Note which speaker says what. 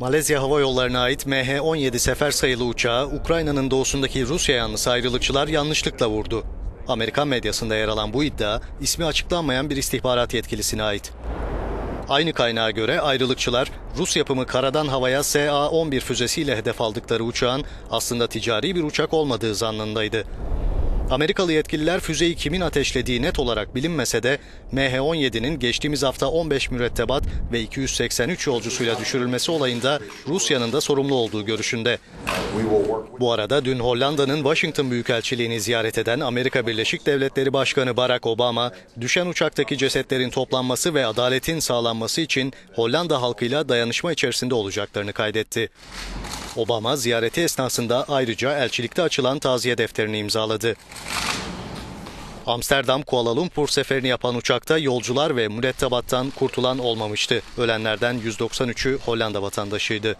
Speaker 1: Malezya Hava Yolları'na ait MH-17 sefer sayılı uçağı Ukrayna'nın doğusundaki Rusya yanlısı ayrılıkçılar yanlışlıkla vurdu. Amerikan medyasında yer alan bu iddia ismi açıklanmayan bir istihbarat yetkilisine ait. Aynı kaynağa göre ayrılıkçılar Rus yapımı karadan havaya SA-11 füzesiyle hedef aldıkları uçağın aslında ticari bir uçak olmadığı zannındaydı. Amerikalı yetkililer füzeyi kimin ateşlediği net olarak bilinmese de MH-17'nin geçtiğimiz hafta 15 mürettebat ve 283 yolcusuyla düşürülmesi olayında Rusya'nın da sorumlu olduğu görüşünde. Bu arada dün Hollanda'nın Washington Büyükelçiliğini ziyaret eden Amerika Birleşik Devletleri Başkanı Barack Obama, düşen uçaktaki cesetlerin toplanması ve adaletin sağlanması için Hollanda halkıyla dayanışma içerisinde olacaklarını kaydetti. Obama ziyareti esnasında ayrıca elçilikte açılan taziye defterini imzaladı. Amsterdam Kuala Lumpur seferini yapan uçakta yolcular ve mürettebattan kurtulan olmamıştı. Ölenlerden 193'ü Hollanda vatandaşıydı.